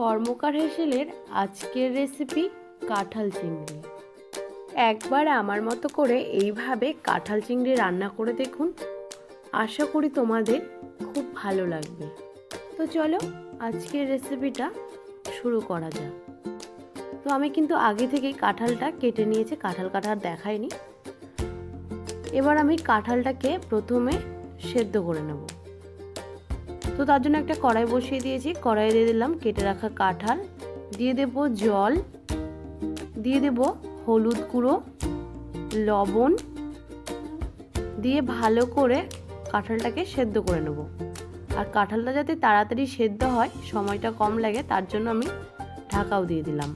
কর্মকার হেসেলের আজকের রেসিপি কাঁঠাল চিংড়ি। একবার আমার মতো করে এইভাবে কাঁঠাল চিংড়ি রান্না করে দেখুন। আশা করি তোমাদের খুব ভালো লাগবে। তো চলো আজকের রেসিপিটা শুরু করা যাক। তো আমি কিন্তু আগে থেকেই কাঁঠালটা কেটে নিয়েছি কাঁঠাল কাটার দেখাইনি। এবার আমি কাঁঠালটাকে প্রথমে সেদ্ধ করে নেব। তো তার জন্য একটা কড়াই বসিয়ে দিয়েছি। কড়াই দিয়ে দিলাম কেটে রাখা কাঁঠাল, দিয়ে দেব জল, দিয়ে দেব হলুদ গুঁড়ো, লবণ, দিয়ে ভালো করে কাঁঠালটাকে সেদ্ধ করে নেব। আর কাঁঠালটা যাতে তাড়াতাড়ি সেদ্ধ হয়, সময়টা কম লাগে, তার জন্য আমি ঢাকাও দিয়ে দিলাম।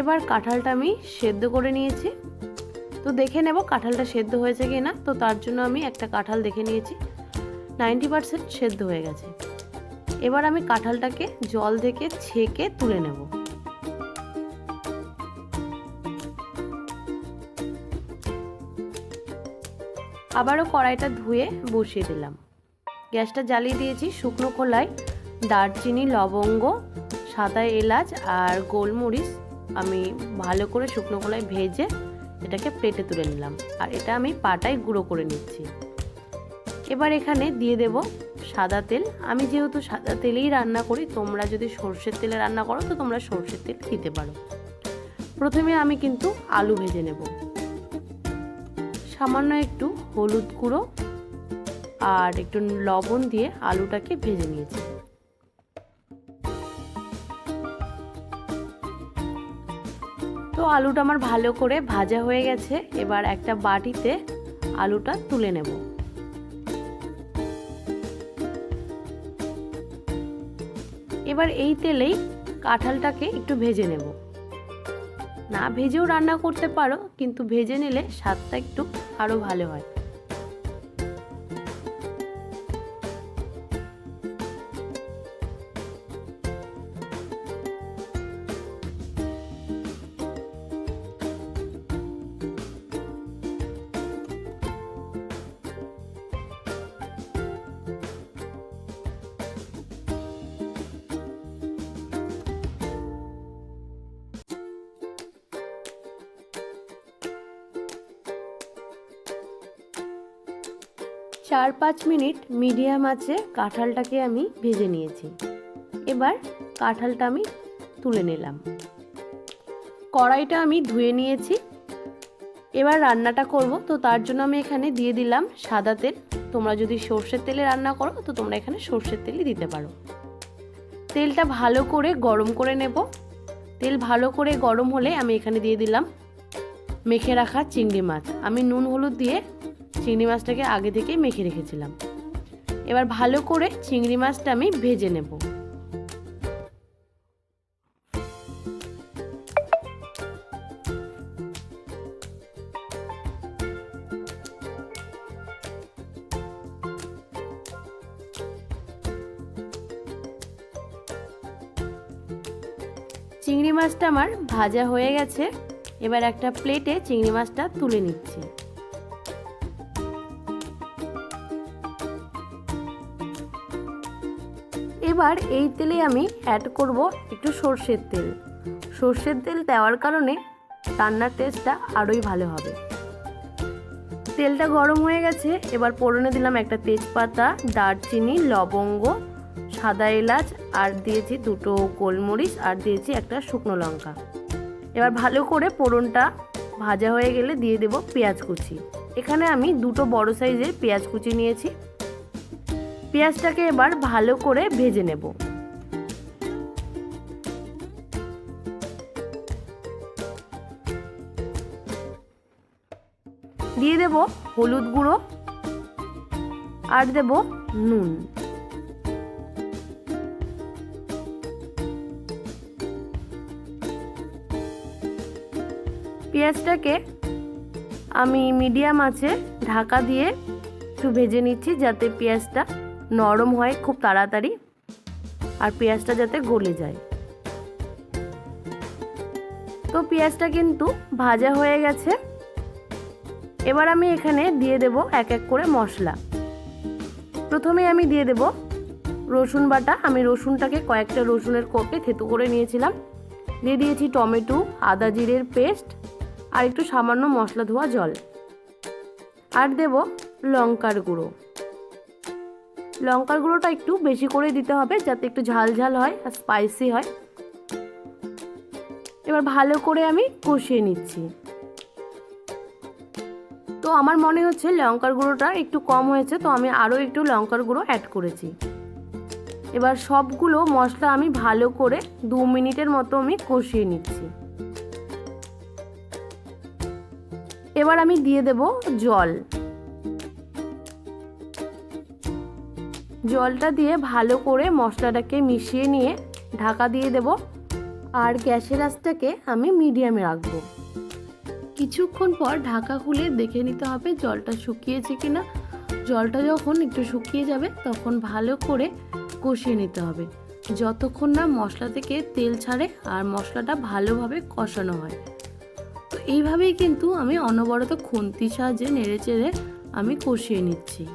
এবার কাঁঠালটা আমি সেদ্ধ করে নিয়েছি। তো দেখে নেব কাঁঠালটা সেদ্ধ হয়েছে কি না। তো তার জন্য আমি একটা কাঁঠাল দেখে নিয়েছি। নাইনটি পারসেন্ট সেদ্ধ হয়ে গেছে। এবার আমি কাঁঠালটাকে জল থেকে ছেঁকে তুলে নেব। আবারও কড়াইটা ধুয়ে বসিয়ে দিলাম। গ্যাসটা জ্বালিয়ে দিয়েছি শুকনো খোলায়। দারচিনি, লবঙ্গ, সাদা এলাচ আর গোলমরিচ আমি ভালো করে শুকনো খোলায় ভেজে এটাকে প্লেটে তুলে নিলাম। আর এটা আমি পাটায় গুঁড়ো করে নিচ্ছি। এবার এখানে দিয়ে দেব সাদা তেল। আমি যেহেতু সাদা তেলেই রান্না করি, তোমরা যদি সর্ষের তেলে রান্না করো, তো তোমরা সর্ষের তেল দিতে পারো। প্রথমে আমি কিন্তু আলু ভেজে নেব। সামান্য একটু হলুদ গুঁড়ো আর একটু লবণ দিয়ে আলুটাকে ভেজে নিয়েছি। আলুটা আমার ভালো করে ভাজা হয়ে গেছে, এবার একটা বাটিতে আলুটা তুলে নেব। এবার এই তেলেই কাঁঠালটাকে একটু ভেজে নেব। না ভেজেও রান্না করতে পারো, কিন্তু ভেজে নিলে স্বাদটা একটু আরও ভালো হয়। চার পাঁচ মিনিট মিডিয়াম আছে কাঁঠালটাকে আমি ভেজে নিয়েছি। এবার কাঁঠালটা আমি তুলে নিলাম। কড়াইটা আমি ধুয়ে নিয়েছি। এবার রান্নাটা করব। তো তার জন্য আমি এখানে দিয়ে দিলাম সাদা তেল। তোমরা যদি সর্ষের তেলে রান্না করো, তো তোমরা এখানে সর্ষের তেলই দিতে পারো। তেলটা ভালো করে গরম করে নেব। তেল ভালো করে গরম হলে আমি এখানে দিয়ে দিলাম মেখে রাখা চিংড়ি মাছ। আমি নুন, হলুদ দিয়ে চিংড়ি মাছটাকে আগে থেকেই মেখে রেখেছিলাম। এবার ভালো করে চিংড়ি মাছটা আমি ভেজে নেব। চিংড়ি মাছটা আমার ভাজা হয়ে গেছে। এবার একটা প্লেটে চিংড়ি মাছটা তুলে নিচ্ছি। এবার এই তেলে আমি অ্যাড করব একটু সর্ষের তেল। সর্ষের তেল দেওয়ার কারণে রান্নার টেস্টটা আরোই ভালো হবে। তেলটা গরম হয়ে গেছে, এবার পোড়নে দিলাম একটা তেজপাতা, দারচিনি, লবঙ্গ, সাদা এলাচ, আর দিয়েছি দুটো গোলমরিচ, আর দিয়েছি একটা শুকনো লঙ্কা। এবার ভালো করে পোড়নটা ভাজা হয়ে গেলে দিয়ে দেব পেঁয়াজ কুচি। এখানে আমি দুটো বড় সাইজের পেঁয়াজ কুচি নিয়েছি। পেঁয়াজটাকে এবার ভালো করে ভেজে নেব। দিয়ে দেব হলুদ গুঁড়ো আর দেব নুন। পেঁয়াজটাকে আমি মিডিয়াম আছে ঢাকা দিয়ে একটু ভেজে নিচ্ছি যাতে পেঁয়াজটা নরম হয় খুব তাড়াতাড়ি আর পেঁয়াজটা যাতে গলে যায়। তো পেঁয়াজটা কিন্তু ভাজা হয়ে গেছে। এবার আমি এখানে দিয়ে দেব এক এক করে মশলা। প্রথমে আমি দিয়ে দেব রসুন বাটা। আমি রসুনটাকে কয়েকটা রসুনের কোপে থেতু করে নিয়েছিলাম। দিয়ে দিয়েছি টমেটো, আদা জিরের পেস্ট আর একটু সামান্য মশলা ধোয়া জল। আর দেব লঙ্কার গুঁড়ো। লঙ্কার গুঁড়োটা একটু বেশি করে দিতে হবে যাতে একটু ঝাল ঝাল হয় আর স্পাইসি হয়। এবার ভালো করে আমি কষিয়ে নিচ্ছি। তো আমার মনে হচ্ছে লঙ্কার গুঁড়োটা একটু কম হয়েছে, তো আমি আরও একটু লঙ্কার গুঁড়ো অ্যাড করেছি। এবার সবগুলো মশলা আমি ভালো করে দু মিনিটের মতো আমি কষিয়ে নিচ্ছি। এবার আমি দিয়ে দেব জল। জলটা দিয়ে ভালো করে মশলাটাকে মিশিয়ে নিয়ে ঢাকা দিয়ে দেব। আর গ্যাসের আঁচটাকে আমি মিডিয়ামে রাখব। কিছুক্ষণ পর ঢাকা খুলে দেখে নিতে হবে জলটা শুকিয়েছে কিনা। জলটা যখন একটু শুকিয়ে যাবে, তখন ভালো করে কষিয়ে নিতে হবে। যতক্ষণ না মশলা থেকে তেল ছাড়ে আর মশলাটা ভালোভাবে কষানো হয়। তো এইভাবেই কিন্তু আমি অনবরত খুন্তির সাহায্যে নেড়ে চেড়ে আমি কষিয়ে নিচ্ছি।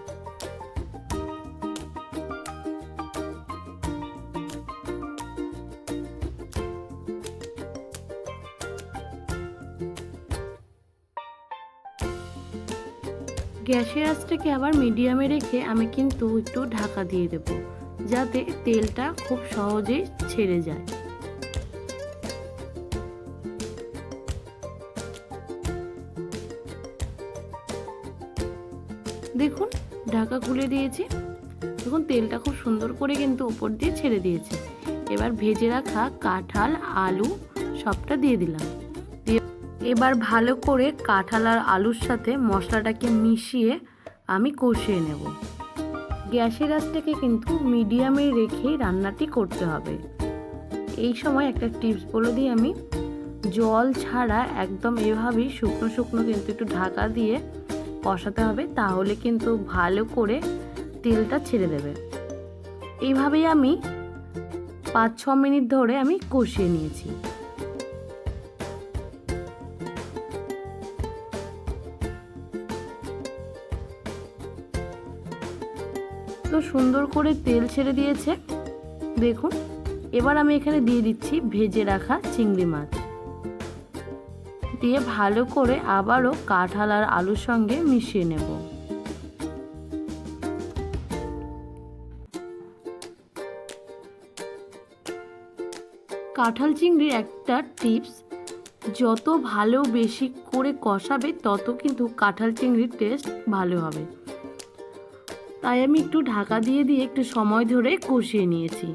গ্যাসের আঁচটাকে আবার মিডিয়ামে রেখে আমি কিন্তু একটু ঢাকা দিয়ে দেব, যাতে তেলটা খুব সহজেই ছেড়ে যায়। দেখুন, ঢাকা খুলে দিয়েছি। দেখুন, তেলটা খুব সুন্দর করে কিন্তু উপর দিয়ে ছেড়ে দিয়েছে। এবার ভেজে রাখা কাঁঠাল, আলু সবটা দিয়ে দিলাম। এবার ভালো করে কাঁঠাল আর আলুর সাথে মশলাটাকে মিশিয়ে আমি কষিয়ে নেব। গ্যাসের আঁচটাকে কিন্তু মিডিয়ামে রেখেই রান্নাটি করতে হবে। এই সময় একটা টিপস বলে দিই আমি, জল ছাড়া একদম এভাবেই শুকনো শুকনো কিন্তু একটু ঢাকা দিয়ে কষাতে হবে, তাহলে কিন্তু ভালো করে তেলটা ছেড়ে দেবে। এইভাবেই আমি পাঁচ ছ মিনিট ধরে আমি কষিয়ে নিয়েছি। তো সুন্দর করে তেল ছেড়ে দিয়েছে। দেখুন, এবার আমি এখানে দিয়ে দিচ্ছি ভেজে রাখা চিংড়ি মাছ। দিয়ে ভালো করে আবারও কাঁঠাল আর আলুর সঙ্গে মিশিয়ে নেব। কাঁঠাল চিংড়ির একটা টিপস, যত ভালো বেশি করে কষাবে, তত কিন্তু কাঁঠাল চিংড়ির টেস্ট ভালো হবে। তাই আমি একটু ঢাকা দিয়ে দিয়ে একটু সময় ধরে কষিয়ে নিয়েছি।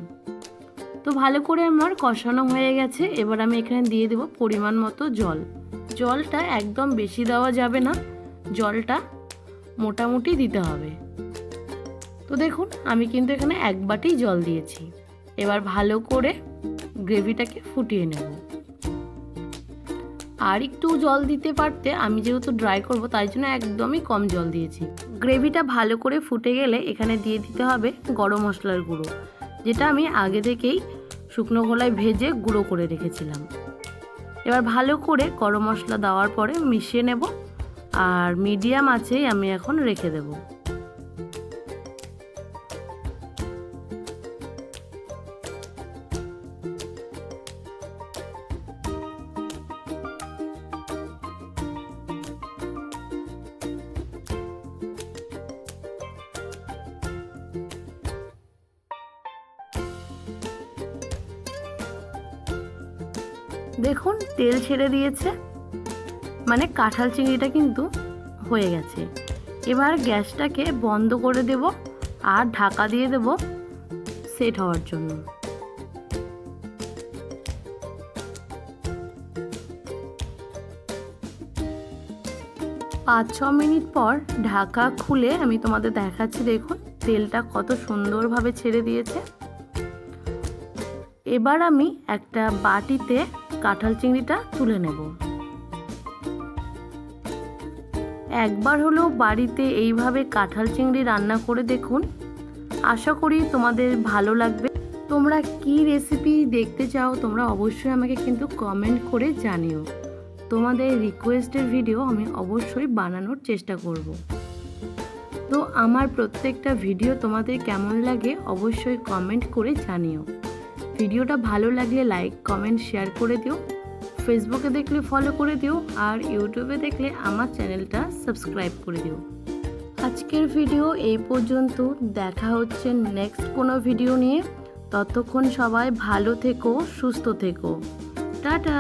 তো ভালো করে আমার কষানো হয়ে গেছে, এবার আমি এখানে দিয়ে দেব পরিমাণ মতো জল। জলটা একদম বেশি দেওয়া যাবে না, জলটা মোটামুটি দিতে হবে। তো দেখুন, আমি কিন্তু এখানে এক বাটি জল দিয়েছি। এবার ভালো করে গ্রেভিটাকে ফুটিয়ে নেব। আর একটু জল দিতে পারতে আমি যেহেতু ড্রাই করব, তাই জন্য একদমই কম জল দিয়েছি। গ্রেভিটা ভালো করে ফুটে গেলে এখানে দিয়ে দিতে হবে গরম মশলার গুঁড়ো, যেটা আমি আগে থেকেই শুকনো গোলায় ভেজে গুঁড়ো করে রেখেছিলাম। এবার ভালো করে গরম মশলা দেওয়ার পরে মিশিয়ে নেব, আর মিডিয়াম আছেই আমি এখন রেখে দেবো। দেখুন, তেল ছেড়ে দিয়েছে। মানে কাঁঠাল চিংড়িটা কিন্তু হয়ে গেছে। এবার গ্যাসটাকে বন্ধ করে দেব আর ঢাকা দিয়ে দেব সেট হওয়ার জন্য। পাঁচ, ছ মিনিট পর ঢাকা খুলে আমি তোমাদের দেখাচ্ছি, দেখুন, তেলটা কত সুন্দরভাবে ছেড়ে দিয়েছে। এবার আমি একটা বাটিতে কাঁঠাল চিংড়িটা তুলে নেব। একবার হলেও বাড়িতে এইভাবে কাঁঠাল চিংড়ি রান্না করে দেখুন। আশা করি তোমাদের ভালো লাগবে। তোমরা কি রেসিপি দেখতে চাও তোমরা অবশ্যই আমাকে কিন্তু কমেন্ট করে জানিও। তোমাদের রিকোয়েস্টের ভিডিও আমি অবশ্যই বানানোর চেষ্টা করব। তো আমার প্রত্যেকটা ভিডিও তোমাদের কেমন লাগে অবশ্যই কমেন্ট করে জানিও। ভিডিওটা ভালো লাগলে লাইক কমেন্ট শেয়ার করে দিও। ফেসবুকে দেখলে ফলো করে দিও আর ইউটিউবে দেখলে আমার চ্যানেলটা সাবস্ক্রাইব করে দিও। আজকের ভিডিও এই পর্যন্ত। দেখা হচ্ছে নেক্সট কোনো ভিডিও নিয়ে। ততক্ষণ সবাই ভালো থেকো, সুস্থ থেকো। টাটা!